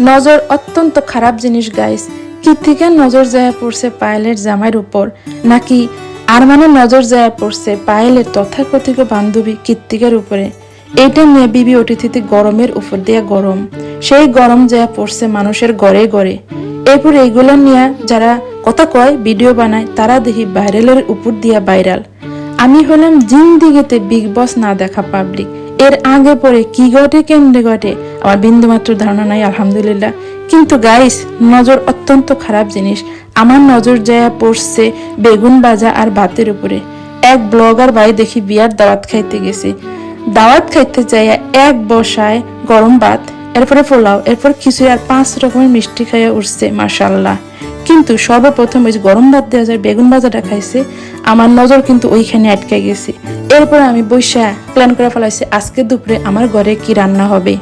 নজর অত্যন্ত খারাপ জিনিস গাইস কি থেকে নজর যায় পড়ছে পায়েলের জামাইয়ের উপর? নাকি আর মানে নজর যায় পড়ছে পায়েলের তথাকথিত বান্ধবী কৃত্তিকার উপরে? এইটা নিয়ে বিবি অতিথিতে গরমের উপর দিয়ে গরম। সেই গরম যায় পড়ছে মানুষের গড়ে গড়ে এরপর এইগুলো নিয়ে যারা কথা কয়, ভিডিও বানায়, তারা দেখি ভাইরালের উপর দিয়া ভাইরাল। আমি হলাম জিন্দিগিতে বিগ বস না দেখা পাবলিক এর আগে পরে কি ঘটে, কেমনে ঘটে, আমার বিন্দুমাত্র ধারণা নাই, আলহামদুলিল্লাহ। কিন্তু গাইস নজর অত্যন্ত খারাপ জিনিস। আমার নজর যায় পড়ছে বেগুন ভাজা আর ভাতের উপরে। এক ব্লগার ভাই দেখি বিয়ার দাওয়াত খাইতে গেছে। দাওয়াত খাইতে যাইয়া এক বসায় গরম ভাত, এরপরে পোলাও, এরপর কিছু আর পাঁচ রকমের মিষ্টি খাইয়া উঠছে মাশাল্লাহ কিন্তু সর্বপ্রথম ওই গরম ভাত দেওয়া যায় বেগুন ভাজাটা খাইছে, আমার নজর কিন্তু ওইখানে আটকে গেছে। এরপর আমি বৈশা প্ল্যান করে ফেলাইছি, আজকে দুপুরে আমার ঘরে কি রান্না হবে।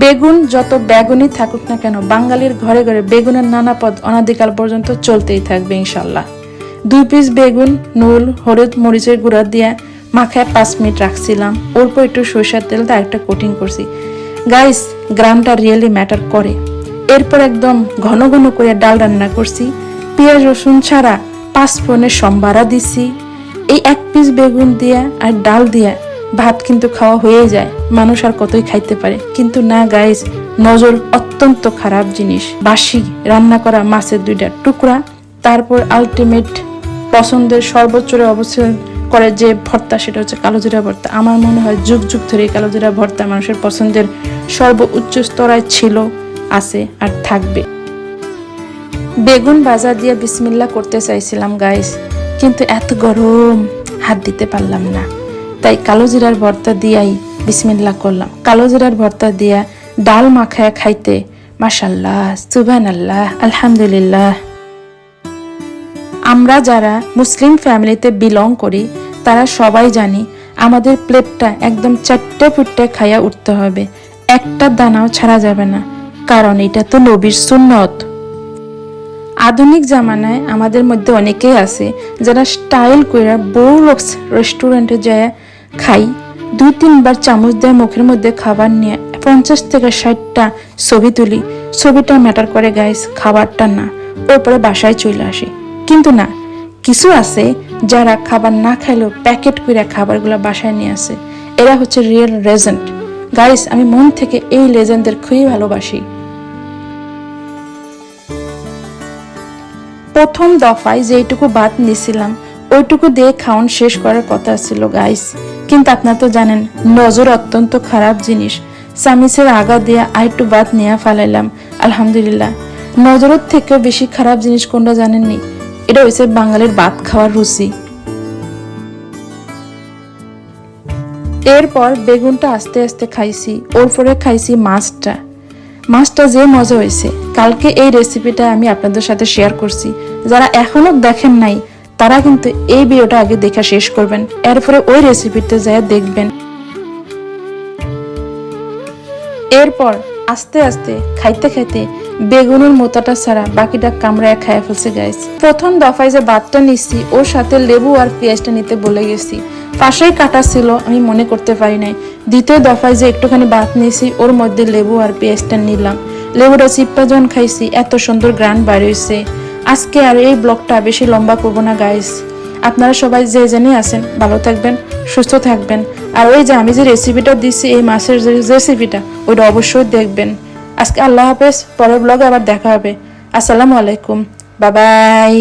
বেগুন যত বেগুনই থাকুক না কেন, বাঙালির ঘরে ঘরে বেগুনের নানা পদ অনাদিকাল পর্যন্ত চলতেই থাকবে ইনশাল্লাহ দুই পিস বেগুন নুল হলুদ, মরিচের গুঁড়া দিয়ে মাখায় পাঁচ মিনিট রাখছিলাম। অল্প একটু সরিষার তেল দিয়ে একটা কোটিং করছি। গাইস গ্রামটা রিয়েলি ম্যাটার করে। এরপর একদম ঘন ঘন করে ডাল রান্না করছি। পেঁয়াজ, রসুন ছাড়া পাঁচ ফোনের সম্বারা দিছি। এই এক পিস বেগুন দিয়া আর ডাল দিয়া ভাত কিন্তু খাওয়া হয়ে যায়। মানুষ আর কতই খাইতে পারে। কিন্তু না গাইস নজর অত্যন্ত খারাপ জিনিস। বাসি রান্না করা মাছের দুইটা টুকরা, তারপর আলটিমেট পছন্দের সর্বোচ্চরে অবস্থান করে যে ভর্তা, সেটা হচ্ছে কালো জিরা ভর্তা। আমার মনে হয় যুগ যুগ ধরে এই কালো জিরা ভর্তা মানুষের পছন্দের সর্বোচ্চ স্তরায় ছিল, আছে আর থাকবে। বেগুন ভাজা দিয়ে বিসমিল্লা করতে চাইছিলাম গাইস কিন্তু এত গরম, হাত দিতে পারলাম না। তাই কালো জিরার ভর্তা দিয়াই বিসমিল্লা করলাম। কালো জিরার ভর্তা দিয়া ডাল মাখায় খাইতে মাশাল্লাহ সুবান আল্লাহ আলহামদুলিল্লাহ। আমরা যারা মুসলিম ফ্যামিলিতে বিলং করি, তারা সবাই জানি আমাদের প্লেটটা একদম চারটে ফুটে খাইয়া উঠতে হবে। একটা দানাও ছাড়া যাবে না, কারণ এটা তো নবীর সুন্নত। আধুনিক জামানায় আমাদের মধ্যে অনেকেই আছে যারা স্টাইল কইরা বউ লোকস রেস্টুরেন্টে যায়, খাই। দুই, তিনবার চামচ দেয় মুখের মধ্যে খাবার নিয়ে পঞ্চাশ থেকে ষাটটা ছবি তুলি। ছবিটা ম্যাটার করে গাইস খাবারটা না। ওরপরে বাসায় চলে আসে। কিন্তু না, কিছু আছে যারা খাবার না খাইলেও প্যাকেট করে খাবারগুলো বাসায় নিয়ে আসে। এরা হচ্ছে রিয়েল রেজেন্ট গাইস আমি মন থেকে এই লেজেন্ডদের খুবই ভালোবাসি। প্রথম দফায় যেইটুকু ভাত নিছিলাম, ওইটুকু দিয়ে খাওয়ান শেষ করার কথা ছিল গাইস কিন্তু আপনারা তো জানেন, নজর অত্যন্ত খারাপ জিনিস। সামিসের আগা দিয়ে আরেকটু ভাত নিয়ে ফালাইলাম, আলহামদুলিল্লাহ। নজরের থেকেও বেশি খারাপ জিনিস কোনটা জানেননি? এটা হয়েছে বাঙালির ভাত খাওয়ার রুচি। এরপর বেগুনটা আস্তে আস্তে খাইছি, ওর পরে খাইছি মাছটা। মাছটা যে মজা হয়েছে, কালকে এই রেসিপিটা আমি আপনাদের সাথে শেয়ার করছি। যারা এখনও দেখেন নাই, তারা কিন্তু এই ভিডিওটা আগে দেখা শেষ করবেন। এরপরে ওই রেসিপিটা যা দেখবেন। এরপর আস্তে আস্তে, খাইতে খাইতে বেগুনের মোতাটা ছাড়া বাকিটা কামড়ায় খাইয়া ফেলছে গাইস প্রথম দফায় যে ভাতটা নিচ্ছি ওর সাথে লেবু আর পেঁয়াজটা নিতে বলে গেছি। পাশেই কাটা ছিল, আমি মনে করতে পারি নাই। দ্বিতীয় দফায় যে একটুখানি ভাত নিয়েছি ওর মধ্যে লেবু আর পেঁয়াজটা নিলাম। লেবুটা চিপ্পা যখন খাইছি, এত সুন্দর গ্রান বাইরে হয়েছে আজকে আর এই ব্লগটা বেশি লম্বা করব না গাইস আপনারা সবাই যে জেনে আছেন, ভালো থাকবেন, সুস্থ থাকবেন। আর ওই যে আমি যে রেসিপিটা দিচ্ছি এই মাছের যে রেসিপিটা ওইটা অবশ্যই দেখবেন। আজকে আল্লাহ হাফেজ পরের ব্লগে আবার দেখা হবে। আসসালামু আলাইকুম। বাবাই।